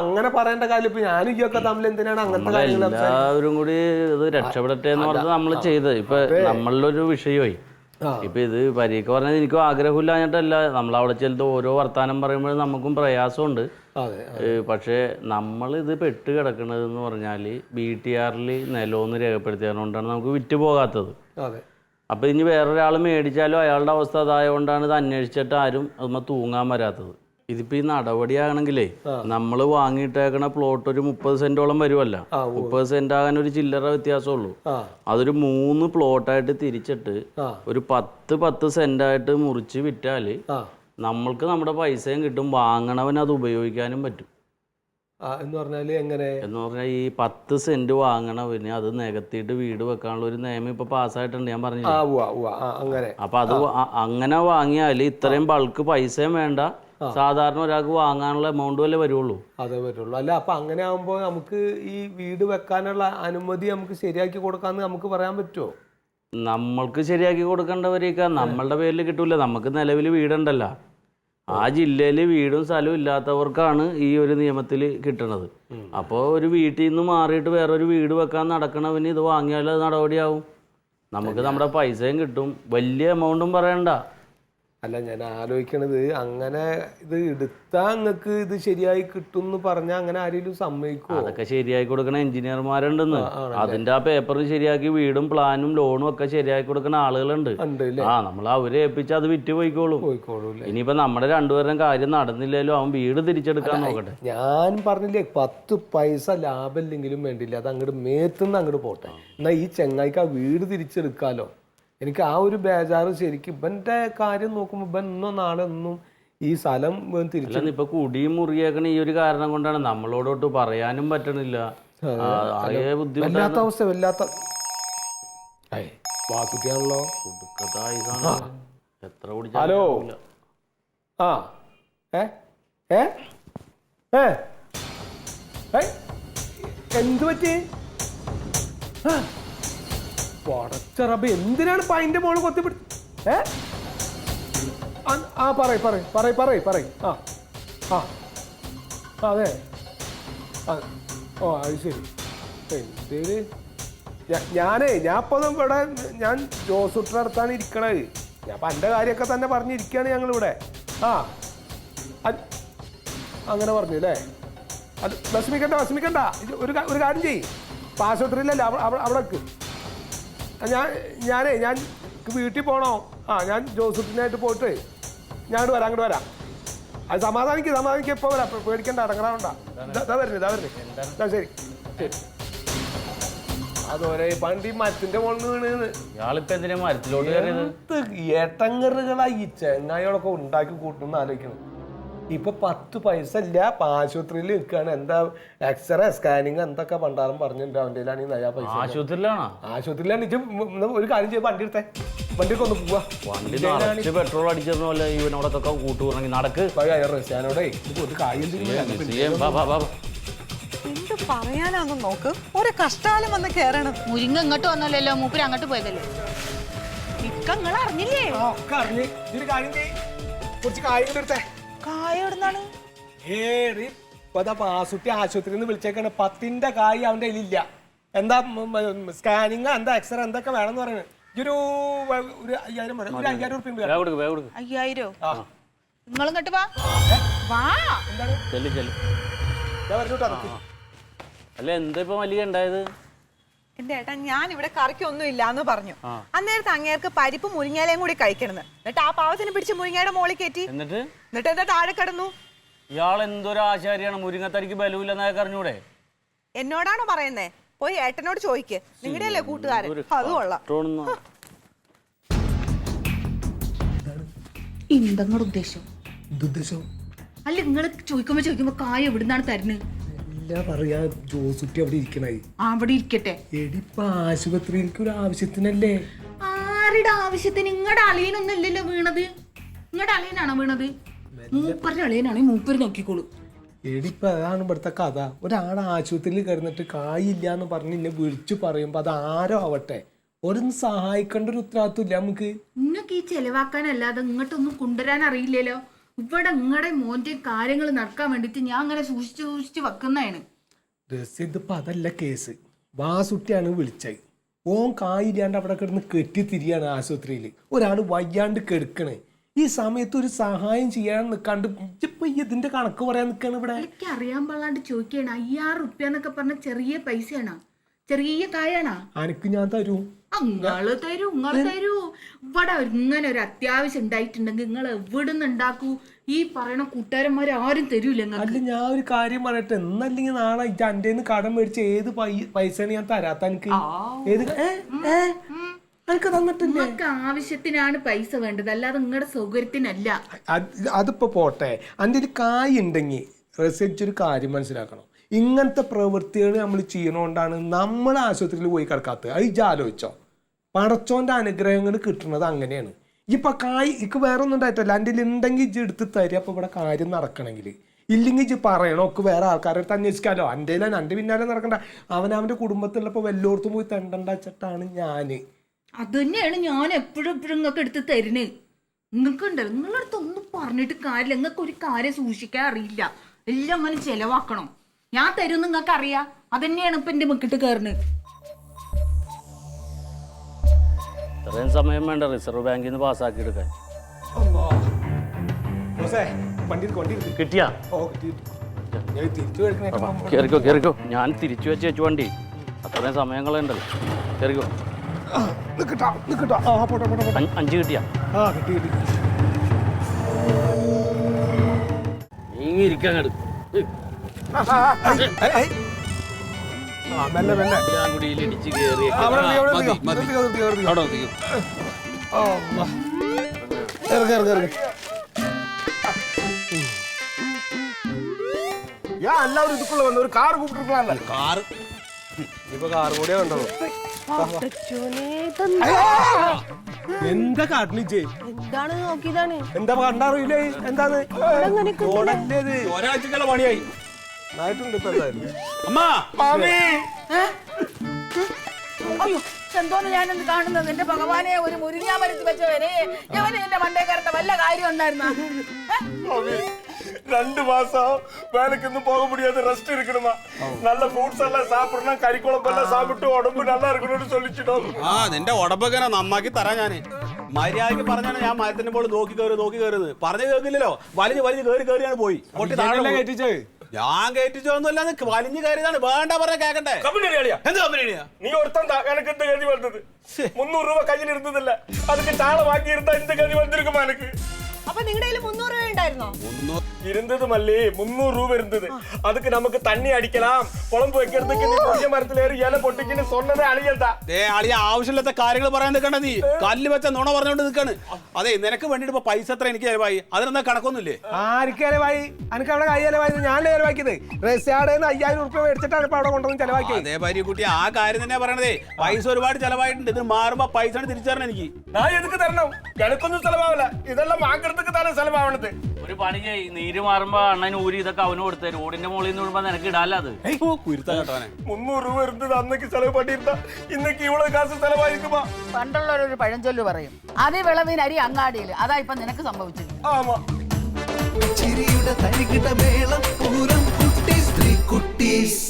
അങ്ങനെ പറയേണ്ട കാര്യം ഇപ്പൊ ഞാനും ഇയൊക്കെ തമ്മിൽ എന്തിനാണ് അങ്ങനത്തെ കാര്യങ്ങൾ എല്ലാവരും കൂടി ഇത് രക്ഷപ്പെടട്ടെ എന്ന് പറഞ്ഞത് നമ്മൾ ചെയ്തത്. ഇപ്പൊ നമ്മളിലൊരു വിഷയമായി. ഇപ്പൊ ഇത് പരീക്ഷ പറഞ്ഞത് എനിക്കും ആഗ്രഹമില്ലാഞ്ഞിട്ടല്ല നമ്മൾ അവിടെ ചെല്ലുന്ന ഓരോ വർത്താനം പറയുമ്പോഴും നമുക്കും പ്രയാസമുണ്ട്. അതെ പക്ഷേ നമ്മൾ ഇത് പെട്ട് കിടക്കുന്നത് എന്ന് പറഞ്ഞാൽ ബി ടി ആറിൽ നിലമൊന്ന് രേഖപ്പെടുത്തിയതുകൊണ്ടാണ് നമുക്ക് വിറ്റ് പോകാത്തത് അപ്പൊ ഇനി വേറൊരാൾ മേടിച്ചാലും അയാളുടെ അവസ്ഥ അതായതുകൊണ്ടാണ് ഇത് അന്വേഷിച്ചിട്ട് ആരും അതുമ്മ തൂങ്ങാൻ വരാത്തത്. ഇതിപ്പോൾ ഈ നടപടിയാകണമെങ്കിലേ നമ്മൾ വാങ്ങിയിട്ടേക്കണ പ്ലോട്ട് ഒരു മുപ്പത് സെന്റോളം വരുമല്ല മുപ്പത് സെന്റ് ആകാൻ ഒരു ചില്ലറ വ്യത്യാസമുള്ളൂ. അതൊരു മൂന്ന് പ്ലോട്ടായിട്ട് തിരിച്ചിട്ട് ഒരു പത്ത് പത്ത് സെന്റായിട്ട് മുറിച്ച് വിറ്റാൽ നമ്മൾക്ക് നമ്മുടെ പൈസയും കിട്ടും. വാങ്ങണവൻ അത് ഉപയോഗിക്കാനും പറ്റും. എന്ന് പറഞ്ഞാൽ എങ്ങനെ? എന്ന് പറഞ്ഞാൽ ഈ പത്ത് സെന്റ് വാങ്ങണവന് അത് നികത്തിയിട്ട് വീട് വെക്കാനുള്ള ഒരു നിയമം ഇപ്പൊ പാസ്സായിട്ടുണ്ട്. ഞാൻ പറഞ്ഞു അങ്ങനെ. അപ്പൊ അത് അങ്ങനെ വാങ്ങിയാൽ ഇത്രയും ബൾക്ക് പൈസയും വേണ്ട. സാധാരണ ഒരാൾക്ക് വാങ്ങാനുള്ള എമൗണ്ട് വല്ലേ വരുള്ളൂ. അതേ വരുള്ളൂ. അല്ല അപ്പൊ അങ്ങനെ ആകുമ്പോൾ നമുക്ക് ഈ വീട് വെക്കാനുള്ള അനുമതി നമുക്ക് ശരിയാക്കി കൊടുക്കാന്ന് നമുക്ക് പറയാൻ പറ്റുമോ നമ്മൾക്ക് ശരിയാക്കി കൊടുക്കേണ്ടവരേക്കാ. നമ്മളുടെ പേരിൽ കിട്ടൂല. നമുക്ക് നിലവിൽ വീടുണ്ടല്ലോ. ആ ജില്ലയിൽ വീടും സ്ഥലവും ഇല്ലാത്തവർക്കാണ് ഈ ഒരു നിയമത്തിൽ കിട്ടണത്. അപ്പോൾ ഒരു വീട്ടിൽ നിന്ന് മാറിയിട്ട് വേറൊരു വീട് വെക്കാൻ നടക്കണവന് ഇത് വാങ്ങിയാൽ അത് നടപടിയാവും. നമുക്ക് നമ്മുടെ പൈസയും കിട്ടും. വലിയ എമൗണ്ടും പറയണ്ട. അല്ല ഞാൻ ആലോചിക്കണത് അങ്ങനെ ഇത് എടുത്താ നിങ്ങൾക്ക് ഇത് ശരിയായി കിട്ടും എന്ന് പറഞ്ഞാൽ അങ്ങനെ ആരെങ്കിലും സമ്മതിക്കും അതൊക്കെ ശരിയായി കൊടുക്കണ എഞ്ചിനീയർമാരുണ്ടെന്ന്? അതിന്റെ ആ പേപ്പർ ശരിയാക്കി വീടും പ്ലാനും ലോണും ഒക്കെ ശരിയാക്കി കൊടുക്കുന്ന ആളുകളുണ്ട്. ആ നമ്മൾ അവരെ ഏൽപ്പിച്ച് അത് വിറ്റ് പോയിക്കോളും. ഇനിയിപ്പോ നമ്മുടെ രണ്ടുപേരും കാര്യം നടന്നില്ലല്ലോ അവൻ വീട് തിരിച്ചെടുക്കാൻ നോക്കട്ടെ. ഞാൻ പറഞ്ഞില്ലേ പത്ത് പൈസ ലാഭമില്ലെങ്കിലും വേണ്ടില്ല അത് അങ്ങോട്ട് മേത്തുനിന്ന് അങ്ങോട്ട് പോട്ടെ. എന്നാ ഈ ചെങ്ങായിക്ക് ആ വീട് തിരിച്ചെടുക്കാലോ? എനിക്ക് ആ ഒരു ബേജാറ് ശരിക്കും ഇവന്റെ കാര്യം നോക്കുമ്പോൾ ഇവൻ ഇന്നോ നാളെ ഒന്നും ഈ സ്ഥലം തിരിച്ചു ഇപ്പൊ കുടിയും മുറിയേക്കണ ഈ ഒരു കാരണം കൊണ്ടാണ് നമ്മളോടൊട്ട് പറയാനും പറ്റണില്ല. വല്ലാത്ത അവസ്ഥ വല്ലാത്ത. എത്ര ഹലോ? ഇല്ല. ആ. ഏ? ഏ? ഏ? ഏയ്, എന്ത് പറ്റി? ആ, പടച്ച എന്തിനാണ് അതിന്റെ മോൾ കൊത്തിപ്പിടി ഏ? ആ, പറയ് പറയ് പറയ് പറയ് പറയ്. ആ ആ അതെ. ഓ അത് ശരി. എന്തേൽ ഞാനേ ഞാൻ ഇപ്പൊ ഇവിടെ ഞാൻ ജോസുട്ടർ അടുത്താണ് ഇരിക്കണത്. ഞാൻ അപ്പൊ എന്റെ കാര്യമൊക്കെ തന്നെ പറഞ്ഞിരിക്കുകയാണ് ഞങ്ങൾ ഇവിടെ ആ അങ്ങനെ പറഞ്ഞു അല്ലേ? അത് വിഷമിക്കണ്ട വിഷമിക്കണ്ട. ഒരു ഒരു കാര്യം ചെയ്യ്. ആശുപത്രിയിലല്ല അവിടെ അവിടെ ഞാൻ ഞാനേ ഞാൻ വീട്ടിൽ പോകണോ ആ ഞാൻ ജോസഫിനായിട്ട് പോയിട്ട് ഞാൻ വരാം അങ്ങോട്ട് വരാം. അത് സമാധാനിക്ക് സമാധാനിക്ക് എപ്പോ വരാം? പേടിക്കണ്ട അടങ്ങണ്ട ഇതാ വരുന്നത് ഇതാ വരുന്നത് ശരി ശരി. അതോരെ പണ്ടി മരത്തിന്റെ മുകളിൽ വീണ് ഇയാളിപ്പോ എന്തിനാ മരത്തിലോട്ട് കയറിയത്? ഏട്ടങ്കറുകളായി ചെങ്ങായികളൊക്കെ ഉണ്ടാക്കി കൂട്ടുന്ന ആലോചിക്കണം ഇപ്പൊ പത്ത് പൈസ ഇല്ല. ആശുപത്രിയിൽ നിൽക്കുകയാണ് എന്താ എക്സ്റേ സ്കാനിങ് എന്തൊക്കെ പണ്ടാറും പറഞ്ഞിട്ടുണ്ട് അവന്റെ നയാ പൈസ ആശുപത്രിയിലാണോ? ആശുപത്രിയിലാണ്. ഇജ്ജ് ഒരു കാര്യം ചെയ്ത് വണ്ടി എടുത്തേ. വണ്ടിക്ക് ഒന്ന് പോവാ. വണ്ടി നിറച്ച് പെട്രോൾ അടിച്ചിരുന്ന പോലെ ഇവനോടൊക്കെ കൂട്ടുകൂടണമെങ്കിൽ നടക്ക്. റഷ്യാനോടെ ഒരു കാര്യം ചെയ്യും വാ, വാ, വാ, വാ. എന്ത് പറയാനാന്ന് നോക്ക്. ഒരു കഷ്ടാലം വന്ന് കേറണം. മുരിങ്ങ ഇങ്ങോട്ട് വന്നല്ലോ മൂപ്പര് അങ്ങോട്ട് പോയതല്ലേ? ഇക്കങ്ങൾ അറിഞ്ഞില്ലേ ഒക്കെ അറിഞ്ഞ്. ഒരു കാര്യം ചെയ്യ്. കുറച്ച് കാര്യം എടുത്തേ. കായ എവിടുന്നാണ്? ഏറി ഇപ്പൊ ദാ പാസുട്ടി ആശുപത്രിയിൽ നിന്ന് വിളിച്ചേക്കാണ്. പത്തിന്റെ കായ് അവന്റെ ഇല്ല എന്താ സ്കാനിങ് എന്താ എക്സ്റേ എന്തൊക്കെ വേണം പറയുന്നത് ഈ ഒരു വ- ഒരു അയ്യായിരം വരെ ഒരു അയ്യായിരം ഉറുപ്പിക ഉണ്ട്. വേഗം കൊടുക്ക് വേഗം കൊടുക്ക്. അയ്യായിരോ? ആ. വാ. വാ. എന്താണ്? ചെല്ലു ചെല്ലു. ഞാൻ പറഞ്ഞു കേട്ടോ അല്ല എന്താ ഇപ്പൊ മല്ലിക ഉണ്ടായത്? എന്റെ ഏട്ടാ ഞാൻ ഇവിടെ കറിക്കൊന്നും ഇല്ല എന്ന് പറഞ്ഞു അന്നേരത്ത് അങ്ങേർക്ക് പരിപ്പ് മുരിങ്ങയിലയും കൂടി കഴിക്കണമെന്ന്. എന്നിട്ട് ആ പാവത്തിന് പിടിച്ച് മുരിങ്ങയുടെ മോളിൽ കയറ്റി. എന്നിട്ട്? എന്നിട്ട് എന്താ താഴെ കിടന്നു? ഇയാൾ എന്തൊരു ആശാരിയാണ്? മുരിങ്ങത്തരിക്ക് ബലമില്ലെന്നൊക്കെ അറിഞ്ഞൂടെ? എന്നോടാണോ പറയുന്നേ? പോയി ഏട്ടനോട് ചോദിക്ക്. നിങ്ങളുടെ അല്ലേ കൂട്ടുകാരൻ? അത് കൊള്ളാം. ഉദ്ദേശം? അല്ല നിങ്ങൾ ചോദിക്കുമ്പോ ചോദിക്കുമ്പോ കായ എവിടുന്നാണ് തരുന്നത്? ഇല്ല പറയാ ജോസുട്ടി അവിടെ ഇരിക്കണായി അവിടെ ഇരിക്കട്ടെ. എടിപ്പ ആശുപത്രിയിലേക്ക് ഒരു ആവശ്യത്തിനല്ലേ? ആരുടെ ആവശ്യത്തിന്? നിങ്ങളുടെ അളിയനൊന്നും ഇല്ലല്ലോ വീണത്. നിങ്ങളുടെ അളിയനാണോ വീണത്? മൂപ്പരുടെ അളിയനാണെങ്കിൽ മൂപ്പര് നോക്കിക്കോളൂ. എടിപ്പ അതാണ് ഇവിടുത്തെ കഥ. ഒരാൾ ആശുപത്രിയിൽ കിടന്നിട്ട് കായില്ല എന്ന് പറഞ്ഞ് എന്നെ വിളിച്ചു പറയുമ്പോ അത് ആരോ ആവട്ടെ. ഒരൊന്നും സഹായിക്കേണ്ട ഒരു ഉത്തരവാദിത്വം ഇല്ല നമുക്ക്. നിങ്ങൾക്ക് ഈ ചെലവാക്കാനല്ലാതെ ഇങ്ങോട്ടൊന്നും കൊണ്ടുവരാൻ അറിയില്ലല്ലോ. ഇവിടെ നിങ്ങളുടെ മോന്റെ കാര്യങ്ങൾ നടക്കാൻ വേണ്ടിട്ട് ഞാൻ അങ്ങനെ സൂക്ഷിച്ച് സൂക്ഷിച്ച് വെക്കുന്നതാണ്. ഇതിപ്പോ അതല്ല കേസ്. വാസുട്ടിയാണ് വിളിച്ചത്. ഓൻ കായില്ലാണ്ട് അവിടെ കിടന്ന് കെട്ടിത്തിരിയാണ് ആശുപത്രിയിൽ ഒരാൾ വയ്യാണ്ട് കെടുക്കണ്. ഈ സമയത്ത് ഒരു സഹായം ചെയ്യാൻ നിൽക്കാണ്ട് ഇപ്പൊ ഇതിന്റെ കണക്ക് പറയാൻ നിൽക്കാണ് ഇവിടെ? എനിക്ക് അറിയാൻ പാടാണ്ട് ചോദിക്കണം അയ്യായിരം റുപ്യ എന്നൊക്കെ പറഞ്ഞ ചെറിയ പൈസയാണോ? ചെറിയ കായാണോ അനക്ക് ഞാൻ തരൂ. നിങ്ങൾ തരൂ നിങ്ങൾ തരൂ. ഇവിടെ ഇങ്ങനെ ഒരു അത്യാവശ്യം ഉണ്ടായിട്ടുണ്ടെങ്കിൽ നിങ്ങൾ എവിടുന്ന് ഉണ്ടാക്കൂ? ഈ പറയണ കൂട്ടുകാരന്മാർ ആരും തരൂല അല്ല ഞാൻ ഒരു കാര്യം പറയട്ടെ. എന്നല്ലെങ്കിൽ നാളെ എന്റെ കടം മേടിച്ച് ഏത് പൈസ ഞാൻ തരാത്ത എനിക്ക് ഏത് നിങ്ങൾക്ക് ആവശ്യത്തിനാണ് പൈസ വേണ്ടത്. അല്ലാതെ നിങ്ങളുടെ സൗകര്യത്തിനല്ല. അത് അതിപ്പോ പോട്ടെ. അതിന്റെ ഒരു കായ് ഉണ്ടെങ്കിൽ റെസിച്ച് ഒരു കാര്യം മനസ്സിലാക്കണം. ഇങ്ങനത്തെ പ്രവൃത്തികൾ നമ്മൾ ചെയ്യണോണ്ടാണ് നമ്മൾ ആശുപത്രിയിൽ പോയി കിടക്കാത്തത്. അത് ഇജ്ജ് ആലോചിച്ചോ. പടച്ചോന്റെ അനുഗ്രഹങ്ങൾ കിട്ടുന്നത് അങ്ങനെയാണ്. ഇപ്പം കായ് ഇക്ക് വേറെ ഒന്നും ഉണ്ടായിട്ടല്ല. എന്റെ ഉണ്ടെങ്കിൽ ഇജ്ജ് എടുത്ത് തരിക. അപ്പോൾ ഇവിടെ കാര്യം നടക്കണമെങ്കിൽ ഇല്ലെങ്കിൽ ഇജ്ജ് പറയണോ ഒക്കെ വേറെ ആൾക്കാരെ അന്വേഷിക്കാലോ. എന്റെ എന്റെ പിന്നാലെ നടക്കണ്ട. അവനവന്റെ കുടുംബത്തിലുള്ളപ്പോൾ വല്ലോർത്തും പോയി തെണ്ടണ്ട വെച്ചിട്ടാണ് ഞാൻ അത് തന്നെയാണ് ഞാൻ എപ്പോഴും എപ്പോഴും നിങ്ങൾക്ക് എടുത്ത് തരുന്നത് നിങ്ങൾക്ക് ഉണ്ടല്ലോ നിങ്ങളുടെ അടുത്ത് ഒന്നും പറഞ്ഞിട്ട് കാര്യമില്ല. നിങ്ങൾക്ക് ഒരു കാര്യം സൂക്ഷിക്കാൻ അറിയില്ല. എല്ലാം അങ്ങനെ ചെലവാക്കണം. ഞാൻ തരും നിങ്ങൾക്ക് അറിയാം അതന്നെയാണ് ഇപ്പൊ എന്റെ മുക്കിട്ട് കയറുന്നത് ഇത്രയും സമയം വേണ്ട റിസർവ് ബാങ്കിൽ നിന്ന് പാസ്സാക്കി എടുക്കാൻ. എടുക്ക്, കിട്ടിയാ? ഓ, കിട്ടി, കിട്ടി. ഞാൻ തിരിച്ചു വെച്ച് വെച്ചു വണ്ടി. അത്രയും സമയങ്ങളുണ്ടല്ലോ കയറിക്കോ കേറിക്കോ. അഞ്ച് കിട്ടിയാ. ആ, കിട്ടി, കിട്ടി. നീ ഇരിക്കാൻ. ആ, മെല്ലെ, മെല്ലെ. ഞാൻ കുടിയിൽ ഇടിച്ച് കയറി ആ, അവിടെ നിർത്തിക്കോ, അവിടെ മതി, നിർത്തിക്കോ. മതി. നിർത്തിക്കോ, നിർത്തിക്കോ, നിർത്തിക്കോ. അവിടെ നിർത്തിക്കോ. ആ, അള്ളാ. ഇറങ്ങ്, ഇറങ്ങ്, ഇറങ്ങ്. ഞാൻ എല്ലാവരും ഇതുക്കുള്ള വന്ന ഒരു കാർ കൂപ്പിട്ടിരിക്കലാണല്ലോ കാറ് ഇപ്പൊ കാർ കൂടിയാ കണ്ടോ എന്താ കാട്ടിനിച്ചേ എന്താണ് നോക്കിയതാണ് എന്താ കണ്ടറിയില്ലേ എന്താണ് ഓടല്ലേത് ഒരാഴ്ചക്കുള്ള പണിയായി ആയിട്ടുണ്ട് ഇപ്പൊ എന്തായാലും അമ്മ മാമി അയ്യോ എന്തോന്ന് ഞാനൊന്ന് കാണുന്നത് എന്റെ ഭഗവാനെ ഒരു മുരിങ്ങാ മരത്ത് വെച്ചവരെ ഞാൻ എന്റെ മണ്ടേ കയറേണ്ട വല്ല കാര്യം ഉണ്ടായിരുന്ന மாமி, ரெண்டு மாசம் வேலைக்கு போக முடியாது ரெஸ்ட் இருக்கணுமா நல்ல ஃப்ரூட்ஸ் எல்லாம் சாப்பிடணும் கறி குழம்பெல்லாம் சாப்பிட்டு உடம்பு நல்லா இருக்கணும்னு சொல்லிச்சிட்டோம் ആ നിന്റെ ഉടമ്പൊക്കെ നന്നാക്കി തരാ ഞാന് മര്യാദക്ക് പറഞ്ഞാണ് ഞാൻ മരത്തിന്റെ പോലെ നോക്കി കയറി നോക്കി കയറുന്നത് പറഞ്ഞു കേൾക്കില്ലല്ലോ വലിഞ്ഞ് വലിഞ്ഞ് കയറി കയറിയാണ് പോയി പൊട്ടി താഴെ പോയി. കയറ്റിച്ചേ ഞാൻ കയറ്റിച്ചോന്നല്ല വലിഞ്ഞു കയറിയതാണ്. വേണ്ട പറഞ്ഞ കേക്കട്ടെ. കമ്പനി എന്ത് നീ ഒരുത്തൻ എനക്ക് എന്ത് കഴുതി വന്നത്? മുന്നൂറ് രൂപ കയ്യിൽ ഇരുന്നതല്ല അതൊക്കെ താളമാക്കി ഇരുന്ന എന്ത് കഴുതി വന്നിരിക്കും അപ്പൊ നിങ്ങളുടെ കയ്യിൽ മുന്നൂറ് രൂപ ഉണ്ടായിരുന്നോ? ഇരുന്നത് മല്ലേ മുന്നൂറ് രൂപ ഇരുന്നത് അതൊക്കെ നമുക്ക് തണ്ണി அடிக்கலாம் കുളമ്പ് வைக்கிறதுக்கு ദേ ആവശ്യമില്ലാത്ത കാര്യങ്ങൾ പറയാൻ നിൽക്കണ്ട നീ. കല്ല് വെച്ച നുണ പറഞ്ഞോണ്ട് നിൽക്കാണ്. അതെ നിനക്ക് വേണ്ടിട്ട് ഇപ്പൊ പൈസ എത്ര എനിക്ക് ചെലവായി? അതിനെന്താ കണക്കൊന്നുമില്ലേ? ആർക്ക് ചെലവായി? എനിക്ക് അവിടെ കൈ ചെലവായത് ഞാനല്ലേ ചെലവാക്കിയത്. റെസ്റ്റാർഡ് അയ്യായിരം റുപ്യ മേടിച്ചിട്ടാണ് ഇപ്പൊ അവിടെ കൊണ്ടുവന്ന് ചെലവാക്കിയത്. അതേ ഭാര്യ കുട്ടി ആ കാര്യം തന്നെ പറയണതേ. പൈസ ഒരുപാട് ചെലവായിട്ടുണ്ട്. ഇത് മാറുമ്പോ പൈസ തിരിച്ചറിയണം എനിക്ക്. ഞാൻ எதுக்கு തരണം? எனக்கும் செலவாகல ഇതെല്ലാം வாங்குறது സ്ഥലത്തേക്ക് തന്നെ സ്ഥലമാവണത്. ഒരു പണി ചെയ്യ്. നീര് മാറുമ്പോ അണ്ണൻ ഊരി ഇതൊക്കെ അവന് കൊടുത്ത റോഡിന്റെ മുകളിൽ നിന്ന് വിടുമ്പോ നിനക്ക് ഇടാല്ല അത്. മുന്നൂറ് രൂപ വരുന്നത് അന്നേക്ക് സ്ഥലം പട്ടിയിരുന്ന ഇന്നേക്ക് ഇവളെ കാശ് സ്ഥലമായിരിക്കുമ്പോ. പണ്ടുള്ളവരൊരു പഴഞ്ചൊല്ല് പറയും. അതേ വിളവിന് അരി അങ്ങാടിയിൽ. അതാ ഇപ്പൊ നിനക്ക് സംഭവിച്ചത്. ആമാ. ചിരിയുടെ തരികിട മേളം പൂരം കുട്ടി സ്ത്രീ കുട്ടീസ്.